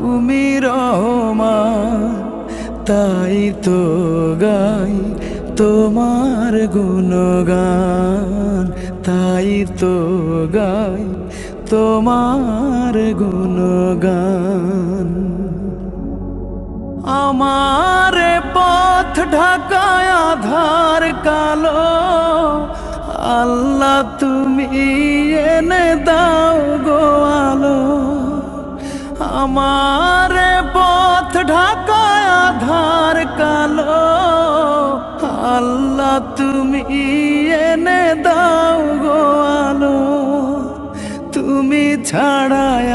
তুমি রহমান তাই তো গাই তোমার গুণগান, তাই তো গাই তোমার গুণগান। আমার পথ ঢাকায় আধার কালো, আল্লাহ তুমি এনে দাও গো আল্লাহ, তুমি এনে দাও গো আলো। তুমি ছাড়ায়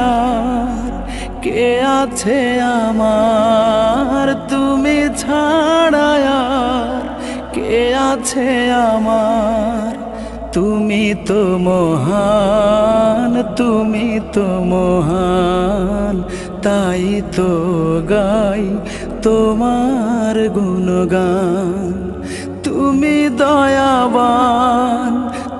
কে আছে আমার? তুমি ছাড়ায় কে আছে আমার? তুমি তো মহান, তুমি তো মহান, তাই তো গাই তোমার গুণগান। তুমি দয়াবান,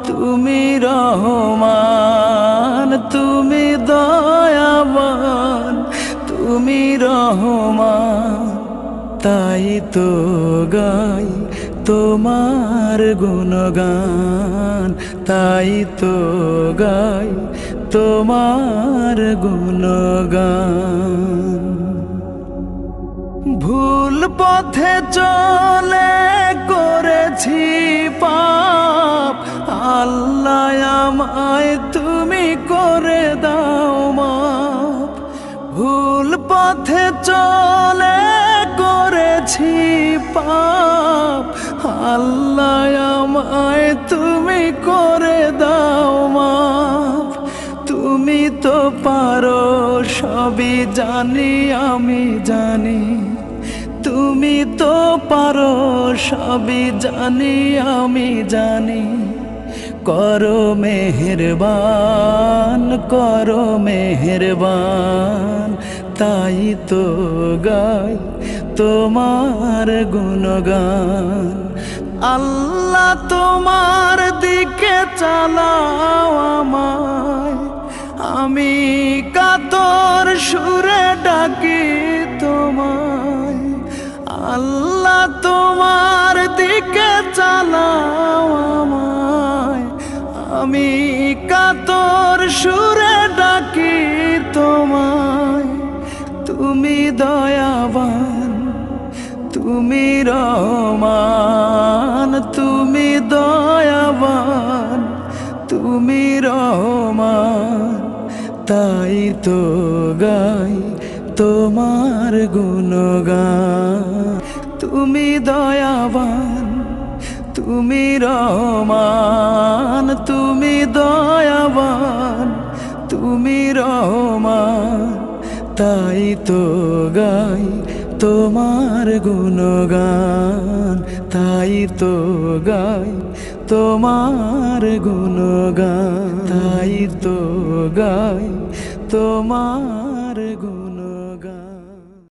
তুমি রহমান, তুমি দয়াবান, তুমি রহমান। তাই তো গাই তোমার গুণগান, তাই তো গাই তোমার গুণগান। ভুল পথে চলে করেছি পাপ। আল্লাহ আমায় তুমি করে দাও মাপ। ভুল পথে চলে করেছি পাপ। আল্লাহ আমায় তুমি করে দাও মাপ। তুমি তো পারো, সবই জানি, আমি জানি। তুমি তো পারো, সবই জানি, আমি জানি। করো মেহেরবান করো মেহেরবান, তাই তো গাই তোমার গুণগান। আল্লাহ তোমার দিকে চালাও আমায়। আমি কাতর সুরে ডাকি আমি কাতর সুরে ডাকি তোমায়। তুমি দয়াবান, তুমি রহমান, তুমি দয়াবান, তুমি রহমান। তাই তো গাই তোমার গুণগান। তুমি দয়াবান, তুমি রহমান। তুমি দয়াবান, তুমি রহমান। তাই তো গাই তোমার গুণগান, তাই তো গাই তোমার গুণগান, তাই তো গাই তোমার গুণগান।